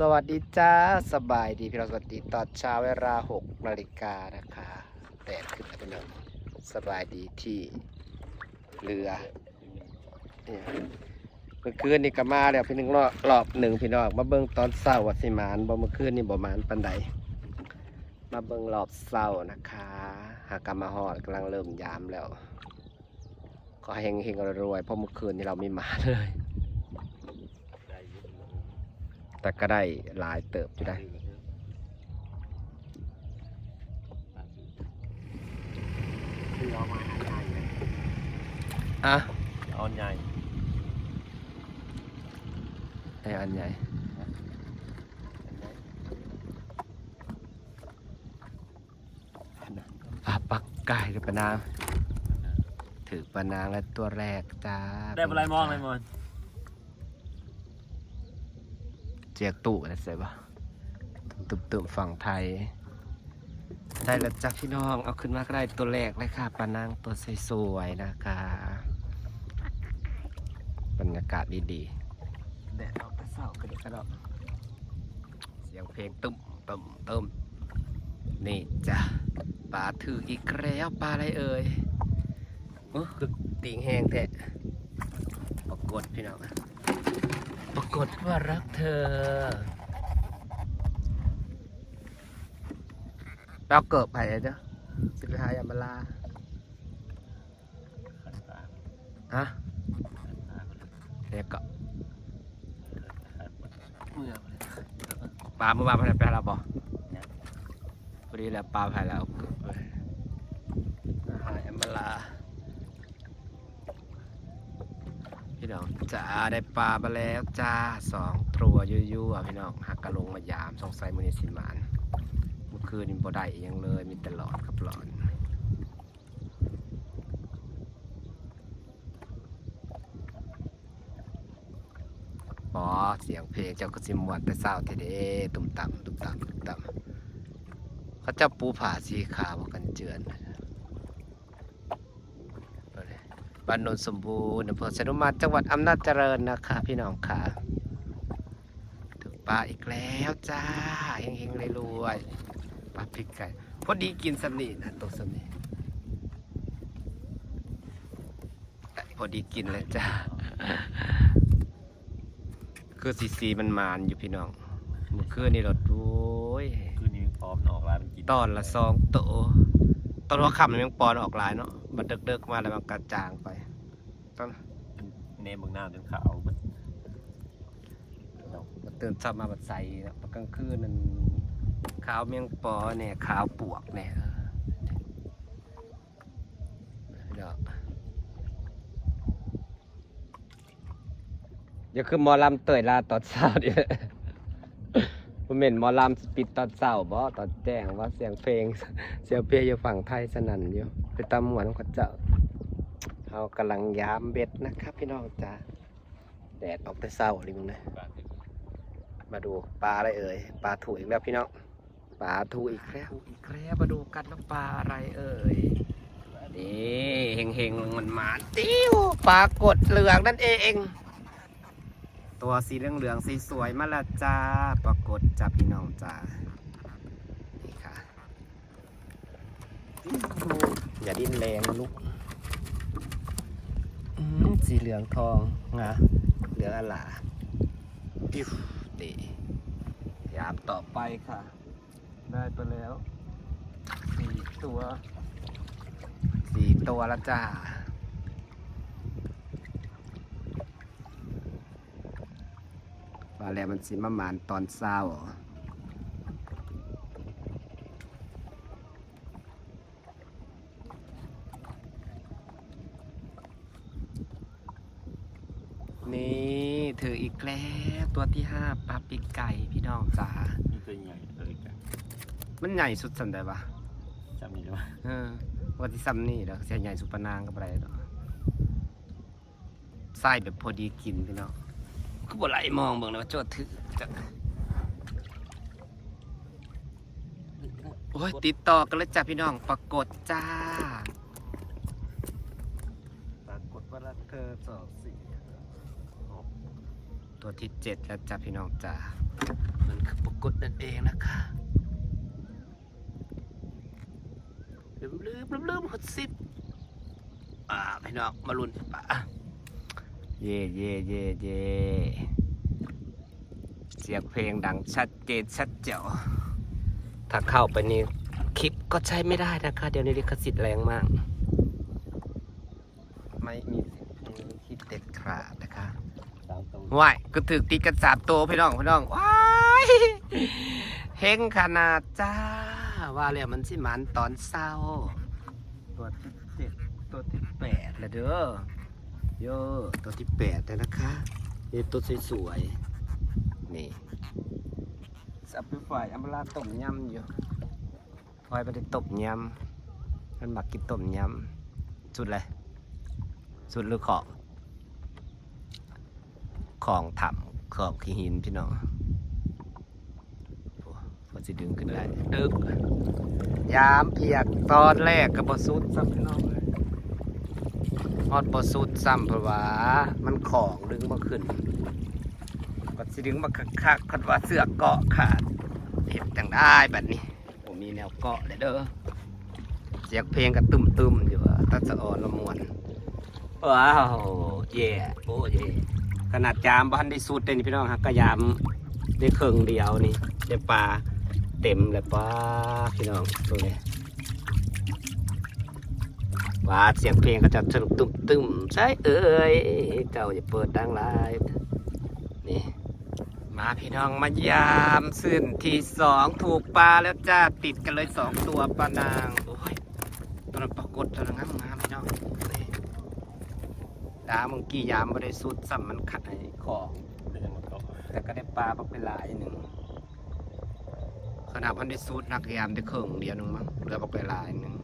สวัสดีจ้าสบายดีพี่น้องสวัสดีตอนเช้าเวลา6นาฬิกานะคะแดดขึ้นแล้วพี่น้องสบายดีที่เรือเนี่ยเมื่อคืนนี่ก็มาแล้วพี่หนึ่งรอบรอบหนึ่งพี่น้องมาเบิ่งตอนเช้าว่าสิหมานบ่เมื่อคืนนี่บ่หมานปันใดมาเบิ่งรอบเช้านะคะ หากำมาฮอดกำลังเริ่มยามแล้ว ก็เฮงเฮงรวยๆเพราะเมื่อคืนนี่เราไม่มาเลย แต่ก็ได้หลายเติบอยู่ได้คือเอามาใหญ่เลยอะเอาใหญ่ได้อันใหญ่ปลาปักไก่หรือปลานางถือปลานางและตัวแรกจ้า ได้อะไรมองเลยมอน เจียกตู่นะเสร็จปะตุ่มตุ่มๆฝั่งไทย ได้แล้วจ้าพี่น้อง เอาขึ้นมาก็ได้ตัวแรกเลยค่ะปลานางตัวสวยๆนะคะ บรรยากาศดีๆแดดออกแต่เศร้ากระเดกกระดอกเสียงเพลงตุ้มตุ้มตุ้มนี่จ้ะปลาถืออีกแล้วปลาอะไรเอ่ยโอ้คือติ่งแหงแท้ปรากฏพี่น้อง ปรากฏว่ารักเธอ เราเกิดไปเลยเด้อสิไปหายามาลาฮะเด็กก็ปลาเมื่อวานพนันไปหาเราบอกพอดีแหละปลาไปแล้วเกิดไปหายามาลา พี่น้องจ้าได้ปลามาแล้วจ้าสองตัวยั่วๆพี่น้องหักกระลงมายามสงสัยมือนี้สิมานเมื่อคืนนี่บ่ได้อิหยังเลยมีแต่หลอดกับหลอดบอเสียงเพลงเจ้าก็สิมวนแต่เศร้าเทเดตุ่มต่ำตุ่มต่ำตุ่มต่ำเขาเจะปูผาสีขาวกันเจือน บ้านโนนสมบูรณ์อำเภอสนุมาตรจังหวัดอำนาจเจริญนะคะ พี่น้องค่ะถึงปลาอีกแล้วจ้าเฮงๆรวยๆปลาพริกไก่พอดีกินสำนีนะตัวสำนีพอดีกินเลยจ้าคือสีสีมันมานอยู่พี่น้องเมื่อคืนนี่รถโว้ยคือนี้พร้อมออกลายมันกินตอนละสองโตะตอนหัวค่ำมันยังปอนออกหลายเนาะ มันเดึกๆมาแล้วมันกระจางไปตอนเนมเบืองหน้าจนขาวมันมันตื่นเช้ามาบัดใส่เนาะกลางคืนนั่นขาวเมียงปอเนี่ยขาวปวกเนี่ยเดี๋ยวอย่าคือหมอลำเตยลาตอนเช้าดิผมเห็นหมอลำสปิดตอนเช้าบ่ตอนแจ้งว่าเสียงเพลง เสียงเพลงอยู่ฝั่งไทยสนั่นอยู่ ไปตำหวนกับเจ้าเรากำลังยามเบ็ดนะครับ พี่น้องจ้าแดดออกแต่เช้าเลยมึงนะมาดูปลาอะไรเอ่ยปลาถูกอีกแล้วพี่น้องปลาถูกอีกแล้วอีกแล้วมาดูกันว่าปลาอะไรเอ่ยนี่เฮงเฮงๆมันมาติ้วปลากดเหลืองนั่นเองตัวสีเหลืองเหลืองๆสีสวยๆมาและจ้าปรากฏจ้าพี่น้องจ้านี่ค่ะ อย่าดิ้นแรงลูกสีเหลืองทองงะเหลืองอลาปิ้วดียามต่อไปค่ะ ได้ไปแล้วสี่ตัวสี่ตัวแล้วจ้าว่าแล้วมันสิมาหมานตอนเช้านี่ถืออีก แล้วตัวที่ห้าปลาปีกไก่พี่น้องจ๋ามีตัวใหญ่เลยกันมันใหญ่สุดสันได้ปะจำนี้ได้ไหมเออว่าที่ซ้ำนี่เด้อเสียใหญ่สุดปานางกับอะไรเนาะไส้แบบพอดีกินพี่น้องก็บ่ไหลมองเบิ่งเลยว่าโจทย์ถือจะโอ้ยติดต่อกันเลยจ้าพี่น้องปรากฏจ้าปรากฏว่ารักเธอสองสี่หก ตัวที่เจ็ดแล้วจ้าพี่น้องจ้ามันคือปรากฏนั่นเองนะคะลืมลืมลืมลืมหดสิบอ่าพี่น้องมาลุ้นป่ะเย่เย่เย่เย่เสียงเพลงดังชัดเจนชัดเจ๋วถ้าเข้าไปนี่คลิปก็ใช้ไม่ได้นะคะ เดี๋ยวนี้ลิขสิทธิ์แรงมาก ไม่มีสิทธิ์คลิปเด็ดขาดนะคะสามตั ว้ายก็ถึกติดกันสามตัวพี่น้องพี่น้องว้ายเฮงขนาดจ้า ว่าแล้วมันสิหมันตอนเศร้า ตัวที่เจ็ดตัวที่แปดแล้วเด้อโยตัวที่แปดแล้วนะคะนี่ตัวสวยๆนี่สับไปฝ่ายอัมราต้มยำอยู่พลอยไปได้ต้มยำมันหมักกินต้มยำสุดเลยสุดหรือขอ ของถ้ำของขี้หินพี่น้องโอ้พอจะดึงขึ้นได้ดึกยามเพียกตอนแรกกับบสุดซ้ำพี่น้องเลยฮอดบสุดซ้ำเพราะว่ามันของดึงมาขึ้นก็สิดึงมาคักๆคัดว่าเสือกเกาะขาดเห็นจังได้แบบนี้ผมมีแนวเกาะเลยเด้อเสียงเพลงก็ตึมๆอยู่อะตัดสะออนละมวนว้าวเย่โอ้เย่ ขนาดยามบ้านได้สุดเลยนี่พี่น้องฮะก็ยามได้เครึ่องเดียวนี่ได้ปลาเต็มเลยป้าพี่น้องตรงนี้ว่าเสียงเพลงก็จะสนุกตุ้มตุ้มใช่เอ้ยเจ้าอย่าเปิดดังไลฟ์นี่มาพี่น้องมายามซึ่นที่สองถูกปลาแล้วจ้าติดกันเลยสองตัวปลานางโอ้ยตัวนั้นปรากฏตัวนั้นงามา ดามึงกี่ยามไม่ได้สุดซ้ำมันขัดไอ้ขอแต่ก็ได้ปลาบักเป็นหลายหนึ่งขนาดมันได้สุดนักยามได้เครื่องเดียวหนึงมั้งเหลือบักเป็นหลายหนึ่ง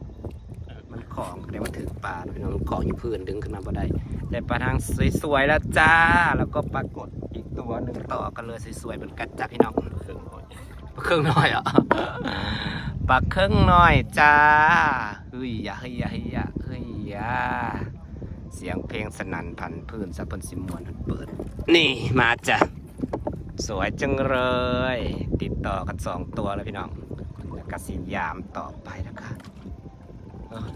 มันของได้มาถึงปลาพี่น้องของอยู่พื้นดึงขึ้นมาบ่ได้ได้ปลาทางสวยๆแล้วจ้า แล้วก็ปรากฏอีกตัวหนึ่งต่อกันเลยสวยๆเหมือนกันจ้าพี่น้องเครื่องหอยปลาเครื่องน้อยอะปลาเครื่องน้อยจ้าเฮ้ยอย่าเฮ้ยอย่าเฮ้ยอย่าเฮ้ยอย่า เสียงเพลงสนั่นพันพื้นสะพนสิมวนเปิด นี่มาจ้ะ สวยจังเลย ติดต่อกันสองตัวเลยพี่น้อง แล้วก็สียามต่อไปนะคะเออ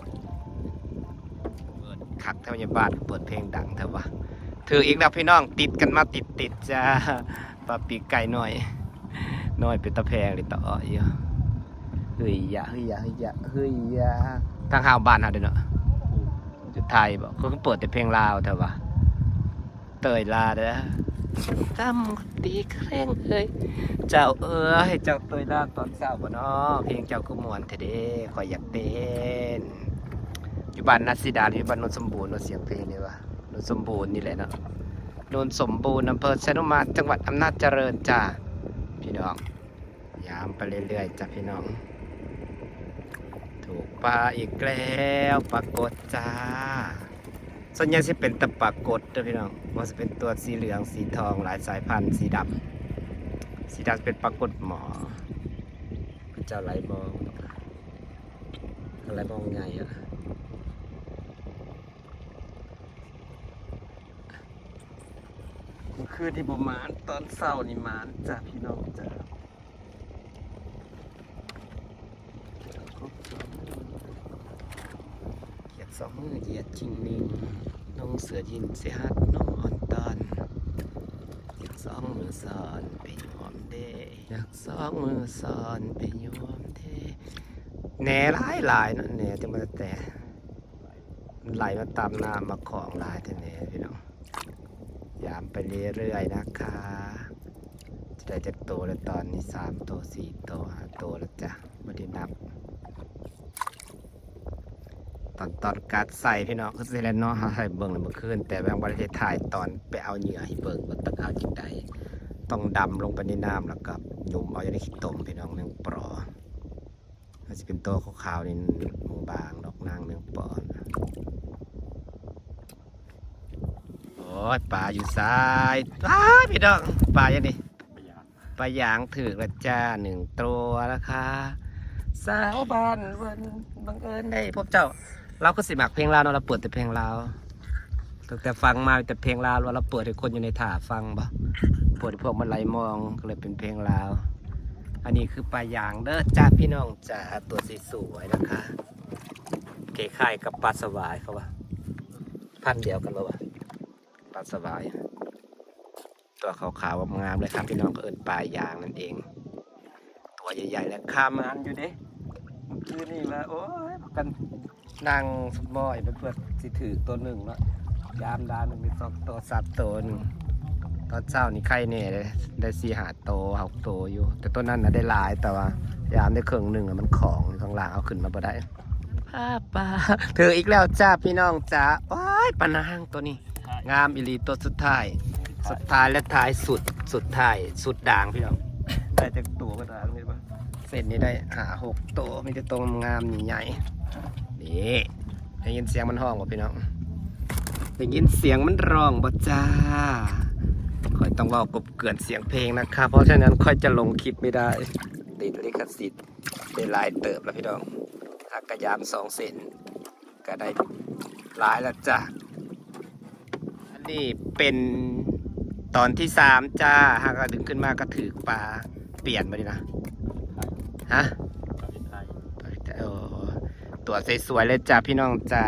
เปิดคักเท่าพยาบาลเปิดเพลงดังเถอะวะถืออีกแล้วพี่น้องติดกันมาติดติดจ้าปลาปีกไก่หน่อยหน้อยเป็นตะแพงเลยต่อเยอะเฮ้ยยะเฮ้ยยะเฮ้ยยะเฮ้ยยะทางหาวบ้านเฮาเด้อเนาะ ไทยบอกเขาก็เปิดแต่เพลงลาวแต่ว่าเตยลาเด้อจำตีเคร่งเอ้ยเจ้าเอ้ยเจ้าเตยลาตอนเช้าบ่เนาะเพลงเจ้าก็ม่วนแท้เด้ขอยอยากเต้นอยู่บ้านนัดสิดาหรืออยู่บ้านโนนสมบูรณ์เนาะเสียงเพลงนี่วะโนนสมบูรณ์นี่แหละเนาะโนนสมบูรณ์อำเภอไซนุมาตรจังหวัดอำนาจเจริญจ้าพี่น้องยามไปเรื่อยๆจ้ะพี่น้อง ถูกปลาอีกแล้วปรากฏจ้า ส่วนใหญ่จะเป็นตะปรากฏเด้อพี่น้องว่าจะเป็นตัวสีเหลืองสีทองหลายสายพันธุ์สีดำสีดำเป็นปรากฏหมอพระเจ้าไหลมองอะไรมองไงอะเมื่อคืนที่ผมมานตอนเศร้านี่มานจ้ะพี่น้องจ้ะ เหยียด สองมือเหยียดจริงนิ่งน้องเสือยินเสียหัดน้องอ่อนตอนเหยียดสองมือสอนไปยอมเดอยากสองมือสอนไปยอมเดแหน่หลายหลายเนาะแหน่จะมาแต่มันไหลมาตามน้ำมาของหลายแต่แหน่พี่น้องยามไปเรื่อยๆนะคะ จะได้จากโตแล้วตอนนี้สามโตสี่โตห้าโตแล้วจ้ะไม่ได้นับ ตอนตอนการดใส่พี่น้องคือสิแล้วเนาะใส่เบิ่งแล้วเมื่อคืนแต่บางวันที่ถ่ายตอนไปเอาเหยื่อให้เบิ่งว่าตะเอาจิงใดต้องดำลงไปในน้ำแล้วก็ยุมเอาอยู่ในขี้ต้มพี่น้องเนื้อปลอมันจะเป็นตัวขาวๆนี่หมูบางดอกนางเนื้อปอนโอ้ยปลาอยู่ซ้ายอ้ายพี่น้องปลาอย่างนี้ปลาหยางถือกระจ้าหนึ่งตัวนะคะสาวบ้านเวินบังเอิญได้พบเจ้า เราก็สิมักเพลงลาวเนาะเราเปิดแต่เพลงลาวตั้งแต่ฟังมาแต่เพลงลาวว่าเราเปิดให้คนอยู่ในถาฟังบ่เปิดพวกมันไหลมองก็เลยเป็นเพลงลาว อันนี้คือปลายางเด้อจ้าพี่น้องจ้าตัวสีสวยๆนะคะเก๋ไข่กับปลาสวายเขาว่าพันเดียวกันบ่วะปลาสวายตัวขาวๆงามเลยครับพี่น้องก็เอินปลายางนั่นเอง ตัวใหญ่ๆและข้ามมันอยู่เด้คือคืนนี่มาโอ้ยกัน นั่งสมอยไปเพื่อสิถือตัวหนึ่งเนาะยามดานหนึ่งมีสองตัวสัตว์ตัวหนึ่งตอนเช้านี่ไข่เนี่ยเลยได้สี่หาโตวหกโตวอยู่ แต่ตัวนั้นนะได้หลายแต่ว่า ยามได้เครื่องหนึ่งอะมันของอยู่ข้างล่างเอาขึ้นมาบ่ได้ป้าป้าเธออีกแล้วจ้าพี่น้องจ้าว้ายปลานางตัวนี้ งามอิลีตัวสุดท้าย สุดท้ายและท้ายสุดสุดท้ายสุดด่างพี่น้องได้จากตัวก็ด่างนี่ปะเส้นนี้ได้หาหกตัวมีแต่ตัวงามๆใหญ่ๆ นี่ได้ยินเสียงมันห้องบ่พี่น้องได้ยินเสียงมันร้องบ่จ้าค่อยต้องเว่ากบเกลื่อนเสียงเพลงนะคะเพราะฉะนั้นค่อยจะลงคลิปไม่ได้ติดลิขสิทธิ์ได้ลายเติบแล้วพี่น้องหักกระยามสองเซนก็ได้ลายแล้วจ้าอันนี้เป็นตอนที่สามจ้าหากดึงขึ้นมาก็ถือปลาเปลี่ยนไปดินะฮะ ประเทศไทย โอ้ ตัวสวยๆเลยจ้าพี่น้องจ้า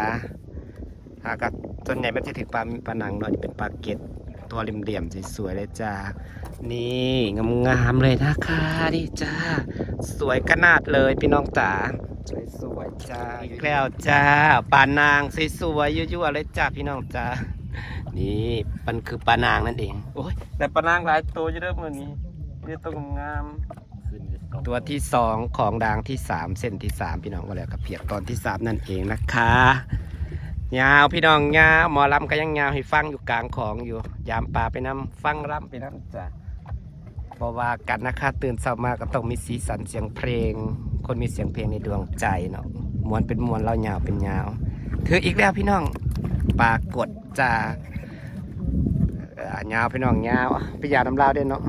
หากส่วนใหญ่ไม่ใช่ถือปลาปลาหนังเนาะนี่เป็นปลาเก็ดตัวเหลี่ยมๆสวยๆเลยจ้านี่งามๆเลยนะคะนี่จ้าสวยขนาดเลยพี่น้องจ๋าสวยๆจ้าอีกแล้วจ้าปลานางสวยๆยั่วๆเลยจ้าพี่น้องจ้านี่มันคือปลานางนั่นเองโอ้ยแต่ปลานางหลายตัวอยู่เด้อมื่อนี้นี่ตัวงาม ตัวที่สองของดางที่สามเส้นที่สามพี่น้องก็แล้วกับเพียบตอนที่สามนั่นเองนะคะยาวพี่น้องยาวหมอลำก็ยังยาวให้ฟังอยู่กลางของอยู่ ยามป่าไปน้ำฟังรำไปน้ำจ้ะเพราะว่ากันนะคะตื่นเช้ามาก็ต้องมีสีสันเสียงเพลง คนมีเสียงเพลงในดวงใจเนาะมวนเป็นมวนเรายาวเป็นยาวถืออีกแล้วพี่น้องปากฏจ้ายาวพี่น้องยาวไปยาน้ำลาวด้เนาะ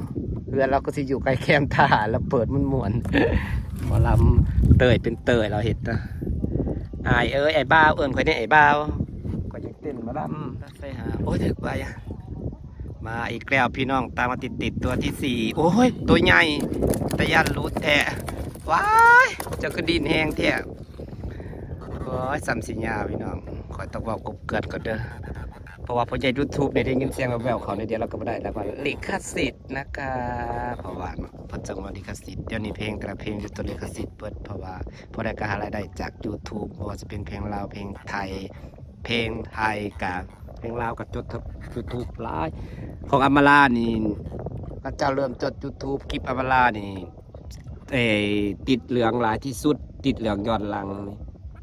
เรือเราก็สิอยู่ใกล้แคมป์ทหารแล้วเปิดมันมวนๆหมอลำเตยเป็นเตยเราเห็นนะอายเอ้ยไอ้บ้าวเอิญคอยเนี่ยไอ้บ้าวก็ยังเต้นหมาลำใส่หาโอ้ยถึกไปอะมาอีกแล้วพี่น้องตามมาติดติดๆตัวที่สี่โอ้ย ตัวใหญ่ตะยันรูดแท้ว้ายเจ้ากระดินแห้งแท้โอ้ยสัมสิญญาพี่น้องคอยต้องบอกกบเกิดก่อนเด้อเพ ราะว่าพอใจยูทูบเนี่ยได้ยินเสียงแววๆเขาในเดียวเราก็ไม่ได้แล้วว่าลิขสิทธิ์นะคะเพราะว่าเพอจังว่าลิขสิทธิ์เดี๋ยวนี้เพลงแต่ละเพลงอยู่ตัวลิขสิทธิ์เปิดเพราะว่าพอได้การหารายได้จาก YouTube เพราะว่าจะเป็นเพลงลาวเพลงไทย เพลงไทยกับเพลงลาวกับจุดทับหลายของอมรานี่ก็จะเริ่มจด YouTube คลิปอมรานี่เอติดเหลืองหลายที่สุดติดเหลืองยอนหลัง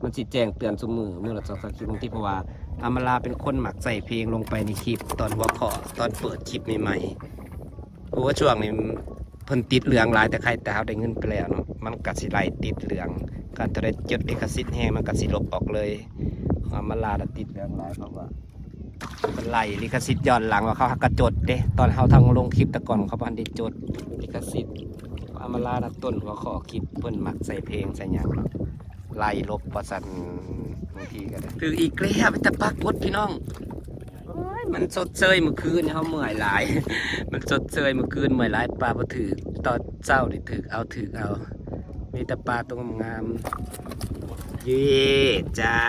มันสิแจ้งเตือนสมือเมื่อเราจะสักคลิปบางทีเพราะว่า อมราเป็นคนหมักใส่เพลงลงไปในคลิปตอนหัวข้อตอนเปิดคลิปใหม่ๆโอ้ช่วงนี้เพิ่นติดเหลืองหลายแต่ใครแต่เขาได้เงินไปแล้วเนาะมันกัดสิไลติดเหลือง การจะได้จดเอกสิทธิ์แห้งมันกัดสิลบออกเลยอมราน่ติดเหลืองหลายเพราะว่ามันไล่ลิขสิทธิ์ย้อนหลังว่าเขาหักกระจดเด้ตอนเขาทางลงคลิปแต่ก่อนเขาพันได้จดลิขสิทธิ์อมราน่ต้นหัวข้อคลิปเพิ่นหมักใส่เพลงใส่หยังเนาะไล่ลบประสัน บางทีก็ได้ถืออีกแล้วแต่ปรากฏพี่น้องมันสดเชยเมื่อคืนเขาเมื่อยหลาย มันสดเชยเมื่อคืนเมื่อยหลายปลาบ่ถือตอนเจ้านี่ถือเอาถือเอา มีแต่ปลาตัวงามเย่จ้า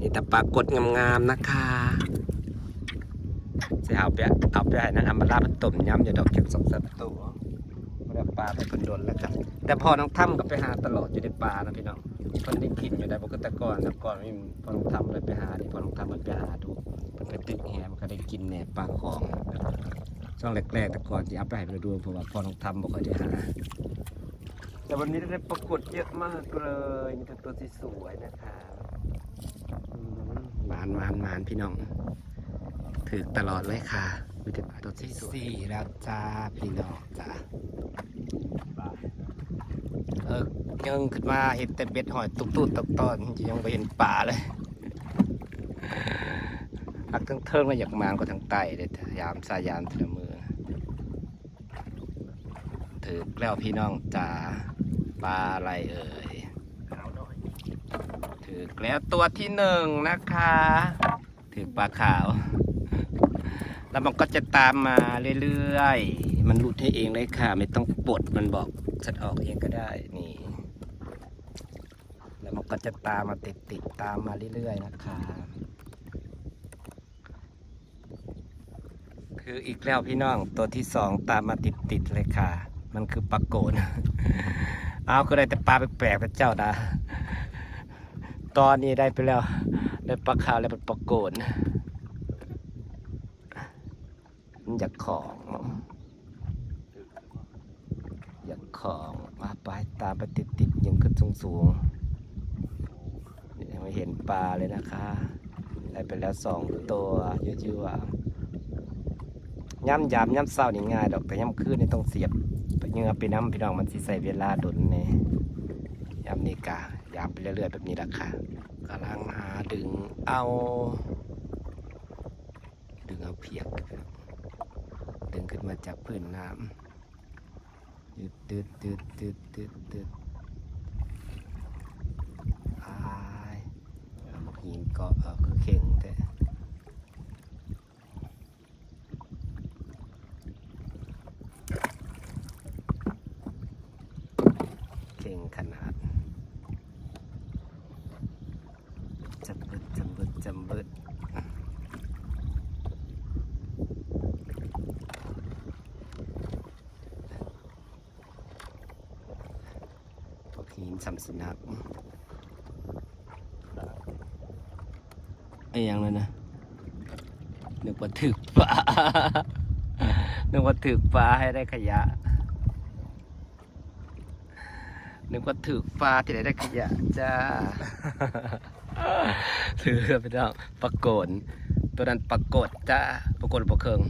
นี่แต่ปลากดงามๆนะคะจะเอาไปเอาไปให้นางอำมาลามันต้มยำอย่าดอกเก็บสองสามตัวบ่ได้ปลาไปเป็นโดนแล้วครับแต่พอน้องถ้ำก็ไปหาตลอดอยู่ในปลานะพี่น้อง คนได้กินอยู่ได้ปกติแต่ก่อนแต่ก่อนไม่มีพอลองทำเลยไปหาดิพอลองทำมันไปหาดูมันไปตึกแหมนก็ได้กินแหนปลาของช่วงแรกๆแต่ก่อนจะเอาไปให้ไปดูเพราะว่าพอลองทำบ่ค่อยได้หาแต่วันนี้ได้ปรากฏเยอะมากเลยมีแต่ตัวที่สวยนะคะอืมหวานหวานหวานพี่น้องถือตลอดเลยค่ะมีแต่ตัวที่สวยสี่แล้วจ้าพี่น้องจ้าเออ ยังขึ้นมาเห็นแต่เบ็ดหอยตุกตุกตกตอนยังไปเห็นป่าเลยหักทั้งเทิงมาอยากมานก็ทั้งไตเลยยามสายามเทละมือถือแล้วพี่น้องจ๋าปลาอะไรเอ่ยถือแล้วตัวที่หนึ่งนะคะถือปลาขาว แล้วมันก็จะตามมาเรื่อยๆ มันหลุดให้เองเลยค่ะ ไม่ต้องปลดมันบอกฉันออกเองก็ได้ ก็จะตามมาติดติดๆตามมาเรื่อยๆนะคะคืออีกแล้วพี่น้องตัวที่สองตามมาติดติดๆเลยค่ะ มันคือปลาโกน เอาคือได้แต่ปลาแปลกๆพระเจ้าดาตอนนี้ได้ไปแล้ว ได้ปลาขาวแล้วเป็นปลาโกนมันอยากของอยากของมาไปตามไปติดติดๆยังขึ้นสูงๆ เห็นปลาเลยนะคะได้ไปแล้วสองตัวเยอะๆย่ำยามย่ำเศร้านี่ง่ายดอกแต่ย่ำคืนนี่ต้องเสียบไปเงือไปน้ำพี่น้องมันสิใส่เวลาดนเนี่ยย่ำนี่กายามไปเรื่อยๆแบบนี้ละค่ะกำลังหาดึงเอา ดึงเอาเพียก ดึงขึ้นมาจากพื้นน้ำตืดตืดตืดตืดดตืดอายเอามา หินเกาะเอาคือเข่งแต่เข่งขนาดจำบึดจำบึดจำบึดพวกหินสัมสนัก อ้ยังเลยนะนึกว่าถึกปลานึกว่าถึกปลาให้ได้ขยะนึกว่าถึกปลาที่ไหนได้ขยะจ้า ถือไปแล้วปรากฏตัวนั้นปรากฏจ้าปรากฏปลาเคิง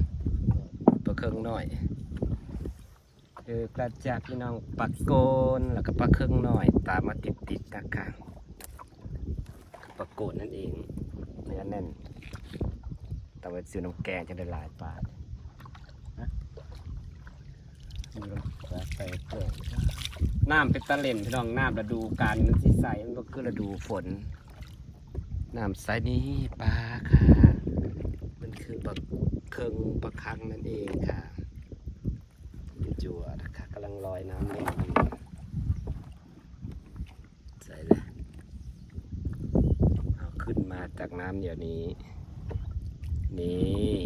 ปลาเคิงหน่อยคือกระจากพี่น้องปักโกนแล้วก็ปักเครงหน่อย ตามมาติดติดๆนะคะปักโกนนั่นเอง เนื้อแน่น แต่ว่าซื้อน้ำแกงจะได้หลายบาทนะซื้อน้ำแกงไปเปิดน้ำเป็นตะเล่นพี่น้องน้ำฤดูกาลมันสีใสมันก็คือฤดูฝนน้ำใสนี้ปลาค่ะ มันคือปักเครื่องปักคังนั่นเองค่ะเป็นจั่วนะคะกำลังลอยน้ำเล่นอยู่ใส่เลยเอา ขึ้นมาจากน้ำเดี๋ยวนี้ นี่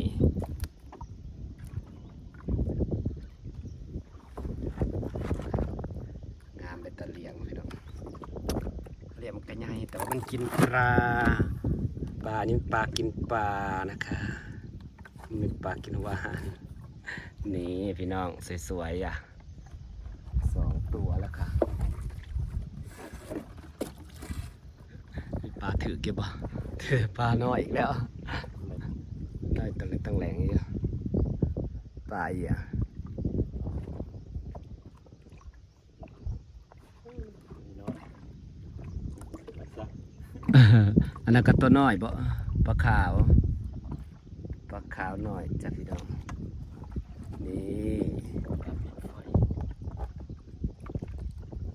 งามเป็นตะเลียงพี่น้องเลียงมันก็ใหญ่แต่ว่ามันกินปลา ปลานี่ปลากินปลานะคะมันเป็นปลากินหวานนี่พี่น้องสวยๆอะสองตัวแล้วค่ะมีปลาถือ เก็บบ่ถือปลาน้อยอีกแล้ว ได้ตัวเล็กตั้งแรงอยู่ปลาอีกอะน้อยมาซะอันนั้นก็ตัวน้อยบ่ปลาขาวปลาขาวน้อยจ้ะพี่น้องนี่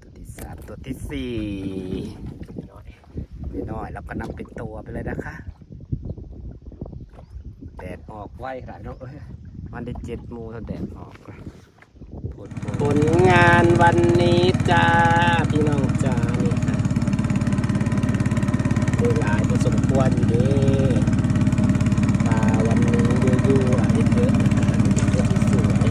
ตัวที่สามตัวที่สี่น้อยไม่ น้อยเราก็นับเป็นตัวไปเลยนะคะแดดออกไวขนาดนั้นเอ้ยมันได้เจ็ดโมงแล้วแดดออกผลผลงานวันนี้จ้าพี่น้องจ้านี่ค่ะดูหลาจะสมควรอยู่เดีปลาวันนี้ยั่วๆเยอะๆนะคะตัวที่สวย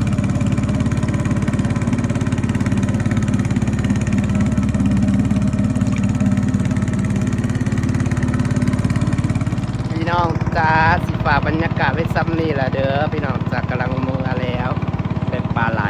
พี่น้องจ้าสิ ฝ่ากบรรยากาศไว้ซ้ำนี่แหละเด้อพี่น้องจากกำลังมือแล้ว เป็นปลาไหล